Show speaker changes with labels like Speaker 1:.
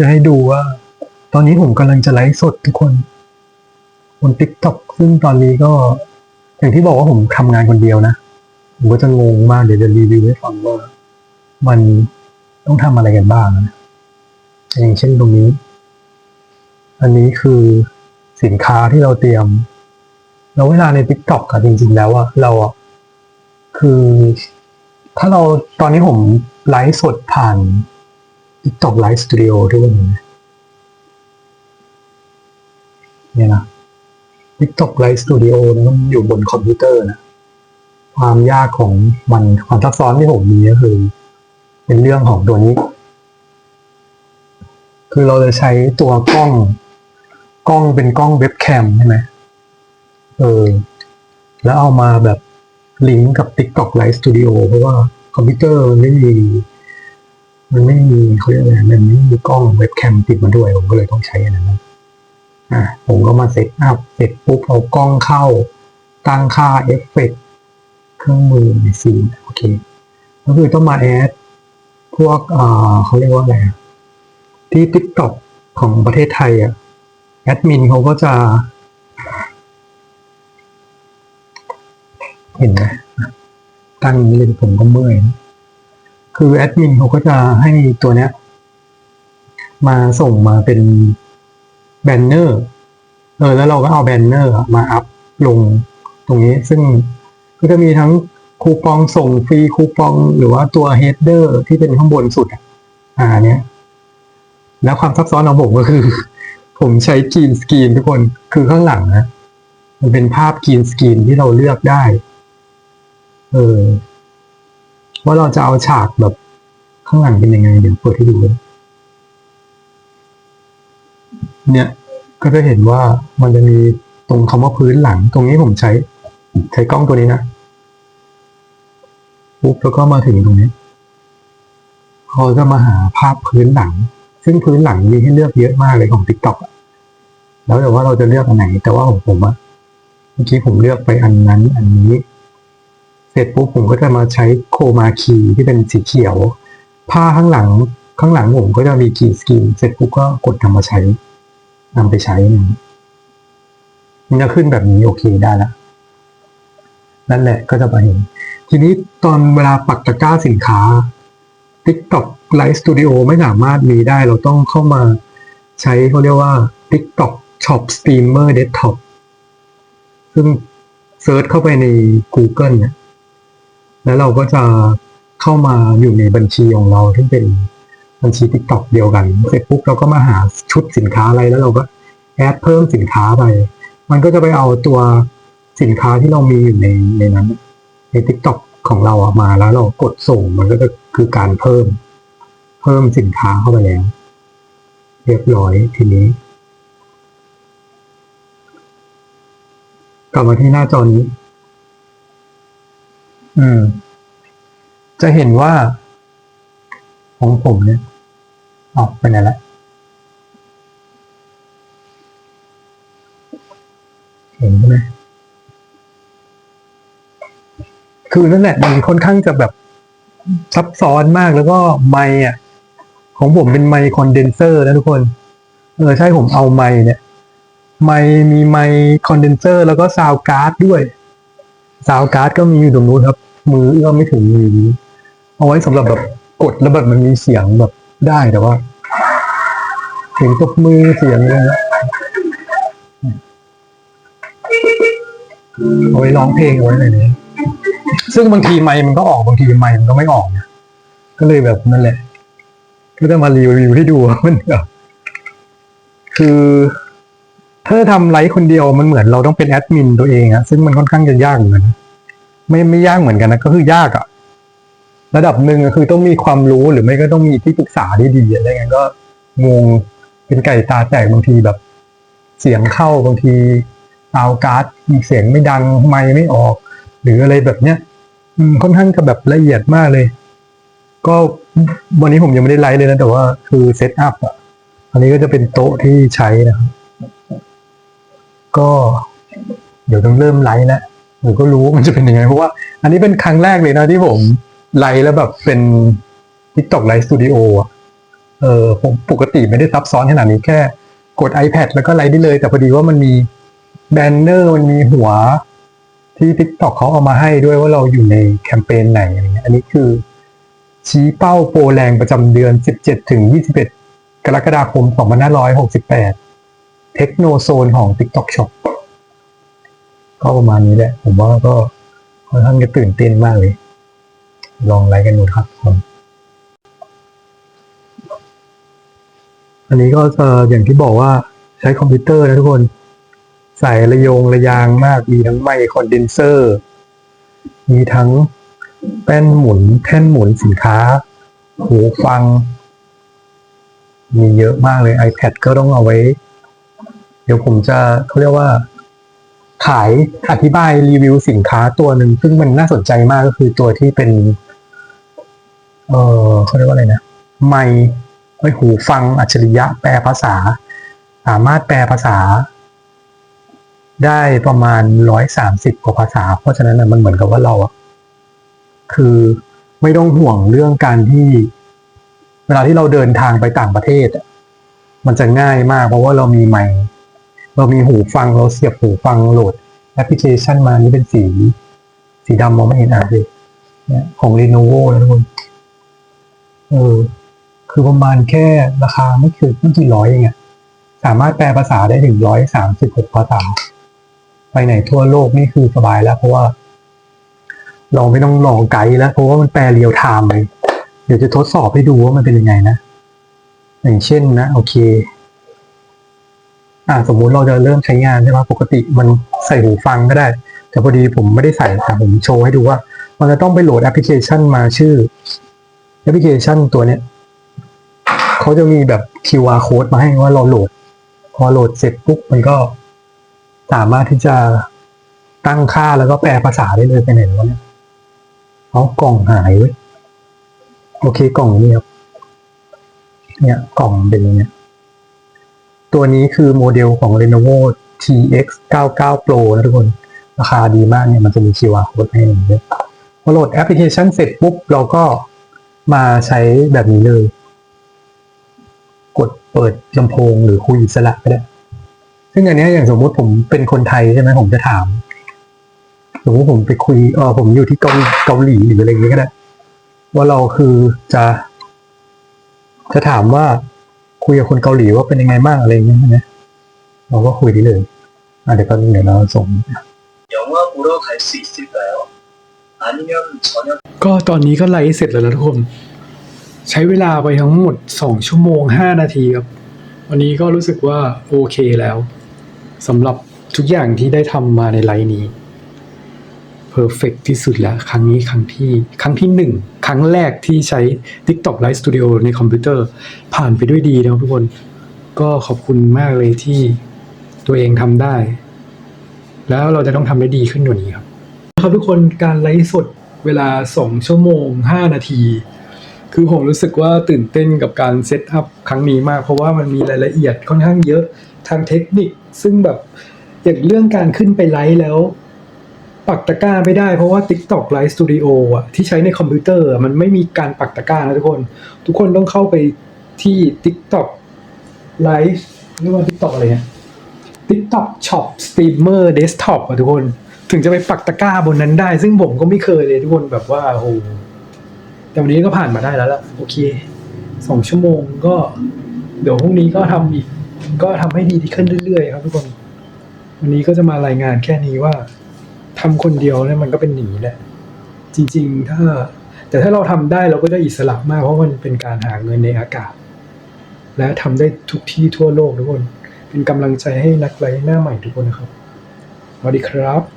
Speaker 1: จะให้ดูว่า ตอนนี้ผมกำลังจะไลฟ์สดทุกคน บน t ิ k t o k ซึ่งตอนนี้ก็ อย่างที่บอกว่าผมทำงานคนเดียวนะ ผมก็จะงงมากเดี๋ยวจะรีวิวให้ฟังว่า มันต้องทำอะไรกันบ้างนะอย่างเช่นตรงนี้ อันนี้คือสินค้าที่เราเตรียม แล้วเวลาใน t ิ k t o k อะจริง ๆ แล้วอะเราอะคือ ถ้าเราตอนนี้ผมไลฟ์สดผ่าน TikTok Live Studio ทุกคนเห็นไหมเนี่ยนะ TikTok Live Studio นะมันอยู่บนคอมพิวเตอร์นะ ความยากของมันความซับซ้อนที่ผมมีก็คือ เป็นเรื่องของตัวนี้ คือเราจะใช้ตัวกล้อง กล้องเป็นกล้องเว็บแคมใช่ไหมเออ แล้วเอามาแบบลิงก์กับ TikTok Live Studio เพราะว่าคอมพิวเตอร์มันไม่มี มันไม่มีเขาเรียกอะไรมันไม่มีกล้องเว็บแคมติดมาด้วย ผมก็เลยต้องใช้อันนั้นอะผมก็มาเซตอัพเสร็จปุ๊บเอากล้องเข้า ตั้งค่าเอฟเฟกต์เครื่องมือในซีนโอเค ก็คือต้องมาแอดพวกเอ่อเขาเรียกว่าอะไรที่ TikTok ของประเทศไทยอะแอดมินเขาก็จะ เห็นไหมตั้งอย่างนี้เลยผมก็เมื่อยนะ คือแอดมินเขาก็จะให้ตัวเนี้ย มาส่งมาเป็นแบนเนอร์เออแล้วเราก็เอาแบนเนอร์มาอัพลงตรงนี้ ซึ่งก็จะมีทั้งคูปองส่งฟรีคูปอง หรือว่าตัวเฮดเดอร์ที่เป็นข้างบนสุด อะอ่าเนี้ยแล้วความซับซ้อนของผมก็คือ ผมใช้กรีนสกรีนทุกคนคือข้างหลังนะมันเป็นภาพกรีนสกรีนที่เราเลือกได้ เออ ว่าเราจะเอาฉากแบบข้างหลังเป็นยังไง เดี๋ยวเปิดให้ดูเลยเนี่ยก็จะเห็นว่ามันจะมีตรงคำว่าพื้นหลัง ตรงนี้ผมใช้ ใช้กล้องตัวนี้นะปุ๊บแล้วก็มาถึงตรงนี้เขาจะมาหาภาพพื้นหลัง ซึ่งพื้นหลังมีให้เลือกเยอะมากเลยของ t ิ k t o k อะแล้วแต่ว่าเราจะเลือกอันไหน แต่ว่าของผมอะเมื่อกี้ผมเลือกไปอันนั้น อันนี้ เสร็จปุ๊บผมก็จะมาใช้โคมาคีที่เป็นสีเขียว ผ้าข้างหลังข้างหลังผมก็จะมีกีสกรีนเสร็จปุ๊บก็กดนำมาใช้นำไปใช้นะมันจะขึ้นแบบนี้โอเคได้แล้วนั่นแหละก็จะมาเห็น ทีนี้ตอนเวลาปักตะกร้าสินค้า TikTok Live Studio ไม่สามารถมีได้ เราต้องเข้ามาใช้เขาเรียกว่า TikTok Shop Streamer Desktop ซึ่งเซิร์ชเข้าไปใน Google เนี่ย แล้วเราก็จะเข้ามาอยู่ในบัญชีของเราที่เป็นบัญชี TikTok เดียวกัน เสร็จปุ๊บเราก็มาหาชุดสินค้าอะไรแล้วเราก็แอดเพิ่มสินค้าไป มันก็จะไปเอาตัวสินค้าที่เรามีอยู่ในในนั้นใน TikTok ของเราอะมาแล้วเรากดส่งมันก็จะคือการเพิ่ม เพิ่มสินค้าเข้าไปแล้ว เรียบร้อยทีนี้ กลับมาที่หน้าจอนี้ อืม จะเห็นว่า ของผมเนี่ยออกไปไหนละเห็นใช่ไหมคือนั่นแหละมันค่อนข้างจะแบบซับซ้อนมากแล้วก็ไมค์อะ ของผมเป็นไมค์คอนเดนเซอร์นะทุกคน เออใช่ผมเอาไมค์เนี่ยไมค์มีไมคอนเดนเซอร์แล้วก็ซาวการ์ดด้วยซาวการ์ดก็มีอยู่ตรงนู้นครับ มือเอื้อมไม่ถึงมือนี้เอาไว้สำหรับแบบกดแล้วแบบมันมีเสียงแบบได้แต่ว่าเสียงตบมือเสียงอะไรเงี้ยเอาไว้ร้องเพลงเอาไว้อะไรนี้ซึ่งบางทีไมค์มันก็ออกบางทีไมค์มันก็ไม่ออกก็เลยแบบนั่นแหละ ก็จะมารีวิวให้ดูมันแบบคือถ้าทำไลฟ์คนเดียวมันเหมือนเราต้องเป็นแอดมินตัวเองอะซึ่งมันค่อนข้างจะยากเหมือนกันนะ ไม่ไม่ยากเหมือนกันนะก็คือยากอะระดับหนึ่งก็คือต้องมีความรู้หรือไม่ก็ต้องมีที่ปรึกษาที่ดีอะไรเงี้ยก็งงเป็นไก่ตาแตกบางทีแบบ เสียงเข้าบางทีซาการ์ดมีเสียงไม่ดังไมค์ไม่ออก หรืออะไรแบบเนี้ยอืมค่อนข้างจะแบบละเอียดมากเลย ก็วันนี้ผมยังไม่ได้ไลฟ์เลยนะแต่ว่าคือเซตอัพอะอันนี้ก็จะเป็นโต๊ะที่ใช้นะครับก็เดี๋ยวต้องเริ่มไลฟ์แล้ว ผมก็รู้ว่ามันจะเป็นยังไงเพราะว่า อันนี้เป็นครั้งแรกเลยนะที่ผมไลฟ์แล้วแบบเป็น TikTok Live Studio อะเออผมปกติไม่ได้ซับซ้อนขนาดนี้แค่ กด iPad แล้วก็ไลฟ์ได้เลย แต่พอดีว่ามันมีแบนเนอร์มันมีหัวที่ TikTok เขาเอามาให้ด้วยว่าเราอยู่ในแคมเปญไหนอะไรเงี้ยอันนี้คือ ชี้เป้าโปรแรงประจำเดือน 17 ถึง 21 กรกฎาคม 2568 เทคโนโซนของ TikTok Shop ก็ประมาณนี้แหละ ผมว่าก็ค่อนข้างจะตื่นเต้นมากเลย ลองไลค์กันดูครับผมอันนี้ก็จะอย่างที่บอกว่าใช้คอมพิวเตอร์นะทุกคน ใส่ระยงระยางมาก มีทั้งไมค์คอนเดนเซอร์ มีทั้งแป้นหมุนแท่นหมุนสินค้า หูฟัง มีเยอะมากเลย iPad ก็ต้องเอาไว้ เดี๋ยวผมจะเขาเรียกว่า ขายอธิบายรีวิวสินค้าตัวหนึ่งซึ่งมันน่าสนใจมากก็คือตัวที่เป็น เออเขาเรียกว่าอะไรนะไมค์ไว้หูฟังอัจฉริยะแปลภาษา สามารถแปลภาษา ได้ประมาณร้อยสามสิบกว่าภาษา เพราะฉะนั้นนะมันเหมือนกับว่าเราคือไม่ต้องห่วงเรื่องการที่ เวลาที่เราเดินทางไปต่างประเทศมันจะง่ายมากเพราะว่าเรามีไมค์ เรามีหูฟังเราเสียบหูฟังโหลดแอปพลิเคชันมานี่เป็นสีสีดำมองไม่เห็นอะสิเนี่ยของ Lenovo นะทุกคน เออ คือประมาณแค่ราคาไม่คือไม่กี่ร้อยเองอะสามารถแปลภาษาได้ถึงร้อยสามสิบหกภาษา ไปไหนทั่วโลกนี่คือสบายแล้ว เพราะว่าเราไม่ต้องรอไกด์แล้ว เพราะว่ามันแปลเรียลไทม์เลย เดี๋ยวจะทดสอบให้ดูว่ามันเป็นยังไงนะ อย่างเช่นนะ โอเค อ่าสมมุติเราจะเริ่มใช้งานใช่ไหมปกติมันใส่หูฟังก็ได้ แต่พอดีผมไม่ได้ใส่แต่ผมโชว์ให้ดูว่า มันจะต้องไปโหลดแอปพลิเคชันมาชื่อ แอปพลิเคชันตัวเนี้ยเขาจะมีแบบ QR code มาให้ว่าเราโหลด พอโหลดเสร็จปุ๊บมันก็สามารถที่จะตั้งค่าแล้วก็แปลภาษาได้เลยไปไหนแล้วะเนี่ยเอากล่องหายเว้ยโอเคกล่องนี้ครับเนี่ยกล่องเป็นอย่างเนี้ย ตัวนี้คือโมเดลของ Lenovo TX 99 Pro นะทุกคน ราคาดีมากเนี่ยมันจะมี QR code ให้อย่งเงี้ยพอโหลดแอปพลิเคชันเสร็จปุ๊บ เราก็มาใช้แบบนี้เลย กดเปิดลำโพงหรือคุยอิสระก็ได้ ซึ่งอันนี้อย่างสมมุติผมเป็นคนไทยใช่ไหมผมจะถาม สมมติผมไปคุยเออผมอยู่ที่เกาหลีเกาหลีหรืออะไรอย่างเงี้ยก็ได้ ว่าเราคือจะ จะถามว่า คุยกับคนเกาหลีว่าเป็นยังไงบ้างอะไรอย่างเงี้ยนะเราก็คุยได้เลยอะเดี๋ยวก็เดี๋ยวเราส่งก็ตอนนี้ก็ไลฟ์เสร็จแล้วนะทุกคน ใช้เวลาไปทั้งหมดสองชั่วโมงห้านาทีครับ วันนี้ก็รู้สึกว่าโอเคแล้วสำหรับทุกอย่างที่ได้ทำมาในไลฟ์นี้ เพอร์เฟกที่สุดแล้ว ครั้งนี้ครั้งที่ครั้งที่หนึ่งครั้งแรกที่ใช้ TikTok Live Studio ในคอมพิวเตอร์ผ่านไปด้วยดีนะครับทุกคนก็ขอบคุณมากเลยที่ตัวเองทำได้ แล้วเราจะต้องทำได้ดีขึ้นกว่านี้ครับครับทุกคนการไลฟ์สดเวลา 2 ชั่วโมง 5 นาที คือผมรู้สึกว่าตื่นเต้นกับการเซตอัพครั้งนี้มาก เพราะว่ามันมีรายละเอียดค่อนข้างเยอะทางเทคนิค ซึ่งแบบอย่างเรื่องการขึ้นไปไลฟ์แล้ว ปักตะกร้าไม่ได้เพราะว่า TikTok Live Studio อะที่ใช้ในคอมพิวเตอร์มันไม่มีการปักตะกร้านะทุกคน ทุกคนต้องเข้าไปที่ TikTok Live เรียกว่า TikTok อะไรเนี่ย TikTok Shop Streamer Desktop อะทุกคน ถึงจะไปปักตะกร้าบนนั้นได้ ซึ่งผมก็ไม่เคยเลยทุกคนแบบว่าโอ้แต่วันนี้ก็ผ่านมาได้แล้วล่ะโอเคสองชั่วโมงก็ เดี๋ยวพรุ่งนี้ก็ทำอีก ก็ทำให้ดีขึ้นเรื่อยๆ ครับทุกคน วันนี้ก็จะมารายงานแค่นี้ว่า ทำคนเดียวเนี่ยมันก็เป็นหนีแหละจริง ๆ ถ้า แต่ถ้าเราทำได้เราก็จะอิสระมากเพราะมันเป็นการหาเงินในอากาศ และทำได้ทุกที่ทั่วโลกทุกคน เป็นกำลังใจให้นักไลหน้าใหม่ทุกคนนะครับสวัสดีครับ